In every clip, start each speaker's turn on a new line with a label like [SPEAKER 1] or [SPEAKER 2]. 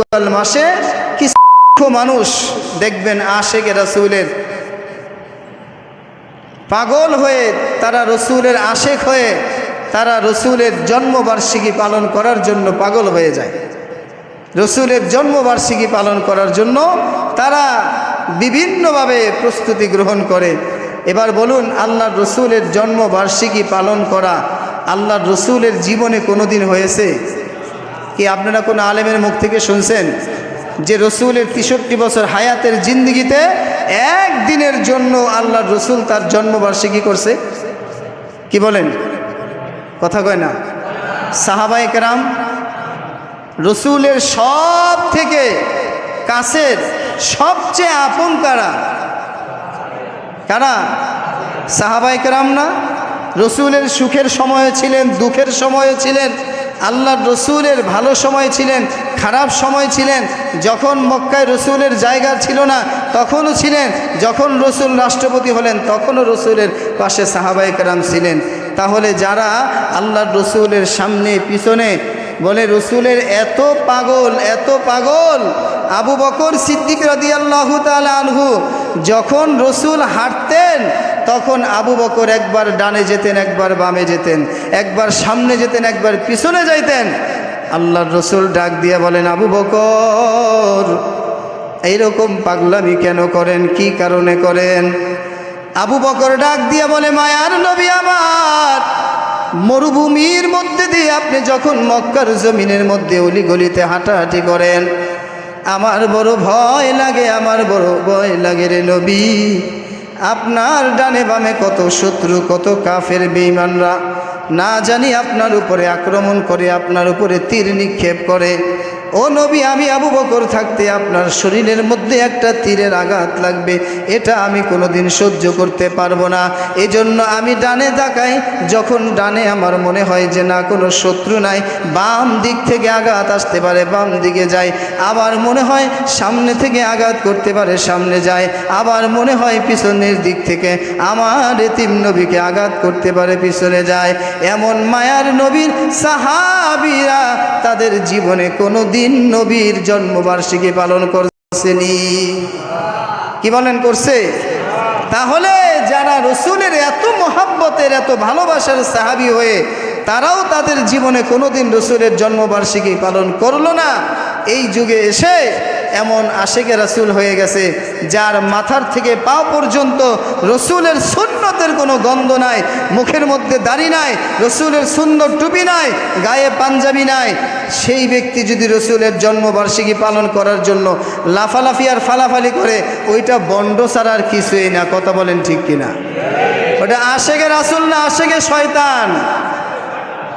[SPEAKER 1] শাওয়াল মাসে কিছু মানুষ দেখবেন আশেকে রাসূলের পাগল হয়ে তারা রসুলের আশেক হয়ে তারা রসুলের জন্মবার্ষিকী পালন করার জন্য পাগল হয়ে যায়। রসুলের জন্মবার্ষিকী পালন করার জন্য তারা বিভিন্নভাবে প্রস্তুতি গ্রহণ করে। এবার বলুন আল্লাহ রসুলের জন্মবার্ষিকী পালন করা আল্লাহ রসুলের জীবনে কোনো দিন হয়েছে? কি আপনারা কোনো আলেমের মুখ থেকে শুনছেন যে রসুলের তেষট্টি বছর হায়াতের জিন্দিগিতে একদিনের জন্য আল্লাহর রসুল তার জন্মবার্ষিকী করছে? কি বলেন? কথা কয় না। সাহাবাই কেরাম, রসুলের সব থেকে কাছের সবচেয়ে আপন কারা? কারা? সাহাবাই কেরাম না? রসুলের সুখের সময়ে ছিলেন, দুঃখের সময়ে ছিলেন। আল্লাহর রসুলের ভালো সময় ছিলেন, খারাপ সময় ছিলেন, যখন মক্কায় রসুলের জায়গা ছিল না, তখনও ছিলেন, যখন রসুল রাষ্ট্রপতি হলেন, তখনও রসুলের পাশে সাহাবাই কেরাম ছিলেন। তাহলে যারা আল্লাহর রসুলের সামনে, পিছনে বলে, রসুলের এত পাগল এত পাগল। আবু বকর সিদ্দিক রাদি আল্লাহ আনহু, যখন রসুল হাঁটতেন তখন আবু বকর একবার ডানে যেতেন, একবার বামে যেতেন, একবার সামনে যেতেন, একবার পিছনে যাইতেন। আল্লাহর রসুল ডাক দিয়ে বলেন, আবু বকর, এইরকম পাগলামি কেন করেন? কি কারণে করেন? আবু বকর ডাক দিয়ে বলে, মায়ার নবী আমার, মরুভূমির মধ্যে দিয়ে আপনি যখন মক্কার জমিনের মধ্যে অলি গলিতে হাঁটাহাঁটি করেন, আমার বড় ভয় লাগে, আমার বড় ভয় লাগে রে নবী। আপনার ডানে বামে কত শত্রু, কত কাফের বেইমানরা না জানি আপনার উপরে আক্রমণ করে, আপনার উপরে তীর নিক্ষেপ করে। ও নবী, আমি আবু বকর থাকতে আপনার শরীরের মধ্যে একটা তীরের আঘাত লাগবে। এটা আমি কোনোদিন সহ্য করতে পারব না। এজন্য আমি ডানে তাকাই, যখন ডানে আমার মনে হয় যে না, কোনো শত্রু নাই, বাম দিক থেকে আঘাত আসতে পারে, বাম দিকে যায়। আবার মনে হয় সামনে থেকে আঘাত করতে পারে, সামনে যায়। আবার মনে হয় পিছনের দিক থেকে আমার এতিম নবীকে আঘাত করতে পারে, পিছনে যায়। এমন মায়ার নবীর সাহাবিরা তাদের জীবনে কোনো দিন নবীর জন্মবার্ষিকী পালন করছেনি। কি বলেন করছে? তাহলে যারা রসুলের এত মহাব্বতের, এত ভালোবাসার সাহাবি হয়ে, তারাও তাদের জীবনে কোনোদিন রসুলের জন্মবার্ষিকী পালন করল না। এই যুগে এসে এমন আশেকে রাসুল হয়ে গেছে, যার মাথার থেকে পা পর্যন্ত রসুলের সুন্নতের কোনো গন্ধ নাই, মুখের মধ্যে দাড়ি নাই, রসুলের সুন্দর টুপি নাই, গায়ে পাঞ্জাবি নাই। সেই ব্যক্তি যদি রসুলের জন্মবার্ষিকী পালন করার জন্য লাফালাফি আর ফালাফালি করে, ওইটা বন্ড ছাড়ার কিছুই না, কথা বলেন ঠিক কিনা? ওটা আশেকে রাসুল না, আশেকে শয়তান?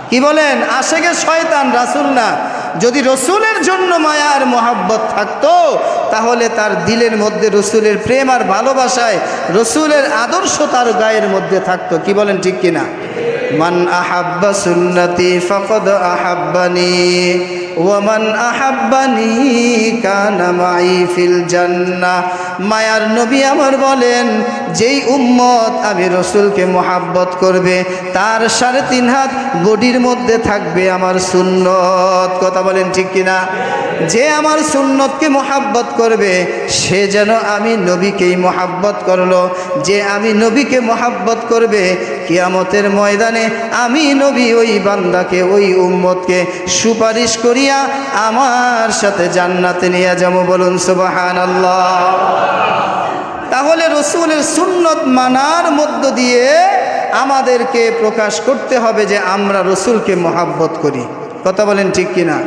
[SPEAKER 1] কি বলেন? আশেকে শয়তান, রাসুল না। যদি রসুলের জন্য মায়ার মোহাব্বত থাকতো, তাহলে তার দিলের মধ্যে রসুলের প্রেম আর ভালোবাসায় রসুলের আদর্শ তার গায়ের মধ্যে থাকতো। কি বলেন ঠিক কিনা? মান আহাব্বা সুন্নতি ফকদ আহাব্বানি ওয়ামান আহাব্বানি কানা মাই ফিল জান্নাহ। মায়ার নবী আমার বলেন, যেই উম্মত আমি রসুলকে মোহাব্বত করবে, তার সাড়ে তিন হাত বডির মধ্যে থাকবে আমার সুন্নত। কথা বলেন ঠিক কিনা? যে আমার সুন্নতকে মোহাব্বত করবে, সে যেন আমি নবীকেই মোহাব্বত করল। যে আমি নবীকে মোহাব্বত করবে কিয়ামতের ময়দানে আমি নবী ওই বান্দাকে, ওই উম্মতকে সুপারিশ করিয়া আমার সাথে জান্নাতে নিয়ে যাব বলুন সুবাহান আল্লাহ তাহলে রসুলের সুন্নত মানার মধ্য দিয়ে আমাদেরকে প্রকাশ করতে হবে যে আমরা রসুলকে মহাব্বত করি। কথা বলেন ঠিক কিনা?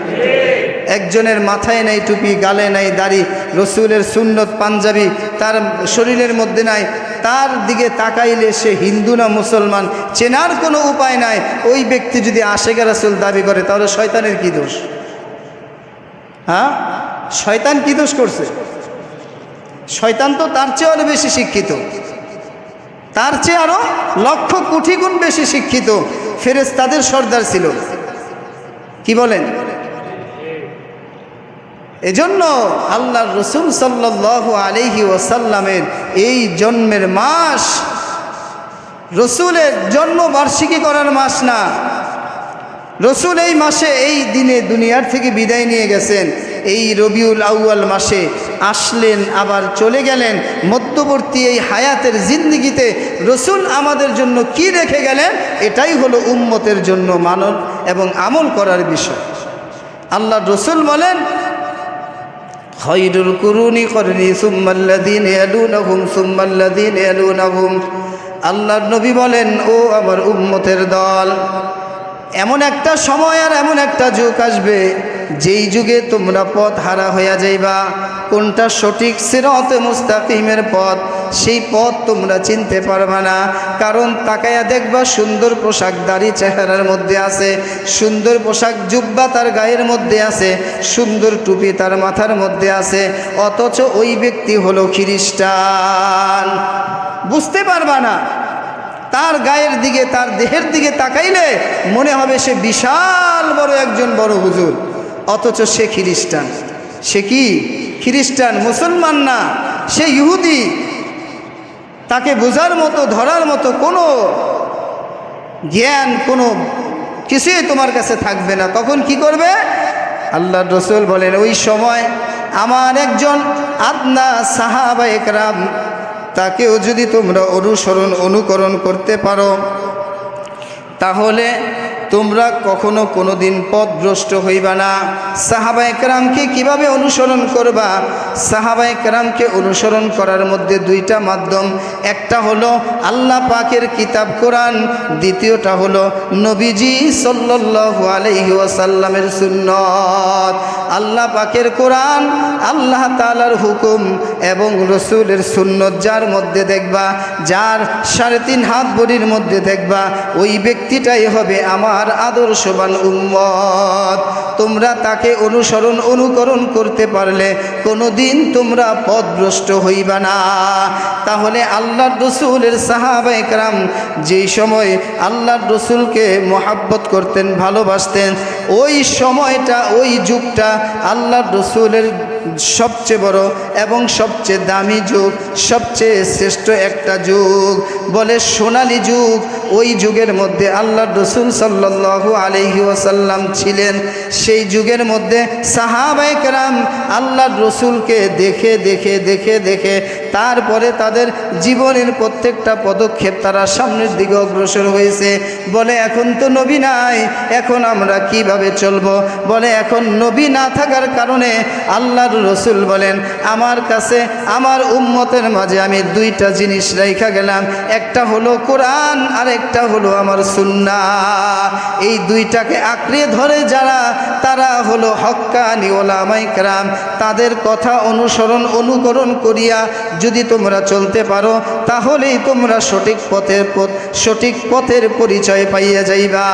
[SPEAKER 1] একজনের মাথায় নাই টুপি, গালে নাই দাড়ি, রসুলের সুন্নত পাঞ্জাবি, তার শরীরের মধ্যে নাই, তার দিকে তাকাইলে সে হিন্দু না মুসলমান, চেনার কোনো উপায় নাই। ওই ব্যক্তি যদি আশেগা রসুল দাবি করে, তাহলে শয়তানের কি দোষ? হ্যাঁ? শয়তান কি দোষ করছে? শয়তান তো তার চেয়ে আরও বেশি শিক্ষিত। তার চেয়ে আরও লক্ষ কোটি গুণ বেশি শিক্ষিত। ফেরেস তাদের সর্দার ছিল। কি বলেন? এজন্য আল্লাহর রসুল সাল্লাহ আলহি ওসাল্লামের এই জন্মের মাস রসুলের জন্মবার্ষিকী করার মাস না। রসুল এই মাসে এই দিনে দুনিয়ার থেকে বিদায় নিয়ে গেছেন। এই রবিউল আউয়াল মাসে আসলেন, আবার চলে গেলেন। মধ্যবর্তী এই হায়াতের জিন্দিগিতে রসুল আমাদের জন্য কি রেখে গেলেন, এটাই হলো উম্মতের জন্য মানব এবং আমল করার বিষয়। আল্লাহ রসুল বলেন খৈরুল কুরুনি করনি সুম্মাল্লাদিন এলুনহুম সুম্মাল্লাদিন এলুনহুম আল্লাহর নবী বলেন ও আমার উম্মতের দল এমন একটা সময় আর এমন একটা যুগ আসবে, যেই যুগে তোমরা পথ হারা হইয়া যাইবা। কোনটা সঠিক সিরত মুস্তাকিমের পথ, সেই পথ তোমরা চিনতে পারবা না। কারণ তাকায়া দেখবা সুন্দর পোশাক দাড়ি চেহারার মধ্যে আছে, সুন্দর পোশাক জুব্বা তার গায়ের মধ্যে আছে, সুন্দর টুপি তার মাথার মধ্যে আছে, অথচ ওই ব্যক্তি হলো খ্রিস্টান। বুঝতে পারবা না তার গায়ের দিকে, তার দেহের দিকে তাকাইলে মনে হবে সে বিশাল বড় একজন বড় হুজুর। অথচ সে খ্রিস্টান। সে কি? খ্রিস্টান, মুসলমান না। সে ইহুদি। তাকে বোঝার মতো, ধরার মতো কোনো জ্ঞান, কোনো কিছুই তোমার কাছে থাকবে না। তখন কি করবে? আল্লাহ রসুল বলেন, ওই সময় আমার একজন আদনা সাহাবা একরাম তাকেও যদি তোমরা অনুসরণ, অনুকরণ করতে পারো, তাহলে তোমরা কখনো কোনো দিন পথভ্রষ্ট হইবা না। সাহাবা একরামকে কীভাবে অনুসরণ করবা? সাহাবা একরামকে অনুসরণ করার মধ্যে দুইটা মাধ্যম। একটা হলো আল্লাহ পাকের কিতাব কোরআন, দ্বিতীয়টা হলো নবীজি সাল্লাল্লাহু আলাইহি ওয়াসাল্লামের সুন্নত। আল্লাহ পাকের কোরআন, আল্লাহ তাআলার হুকুম এবং রসুলের সুন্নত যার মধ্যে দেখবা, যার সাড়ে তিন হাত বড়ির মধ্যে দেখবা, ওই ব্যক্তিটাই হবে আমার আদর্শবান উম্মত। তোমরা তাকে অনুসরণ, অনুকরণ করতে পারলে কোনো দিন তোমরা পথভ্রষ্ট হইবা না। তাহলে আল্লাহর রসুলের সাহাবা একরাম যেই সময় আল্লাহর রসুলকে মোহাব্বত করতেন, ভালোবাসতেন, ওই সময়টা, ওই যুগটা আল্লাহর রসুলের সবচেয়ে বড় এবং সবচেয়ে দামি যুগ, সবচেয়ে শ্রেষ্ঠ একটা যুগ। বলে সোনালী যুগ, ওই যুগের মধ্যে আল্লাহ রসুল সাল্লাল্লাহু আলহি ওয়াসাল্লাম ছিলেন। সেই যুগের মধ্যে সাহাবাইকরাম আল্লাহর রসুলকে দেখে দেখে দেখে দেখে তারপরে তাদের জীবনের প্রত্যেকটা পদক্ষেপ তারা সামনের দিকে অগ্রসর হয়েছে। বলে, এখন তো নবী নাই, এখন আমরা কীভাবে চলবো? বলে, এখন নবী না থাকার কারণে আল্লাহর রসুল বলেন, আমার কাছে, আমার উম্মতের মাঝে আমি দুইটা জিনিস রেখা গেলাম। একটা হলো কোরআন আর একটা হলো আমার সুন্না। এই দুইটাকে আঁকড়ে ধরে যারা, তারা হলো হক্কানি ওলামাইকরাম তাদের কথা অনুসরণ, অনুকরণ করিয়া যদি তোমরা চলতে পারো তাহলেই তোমরা সঠিক পথের পথ সঠিক পথের পরিচয় পাইয়া যাইবা।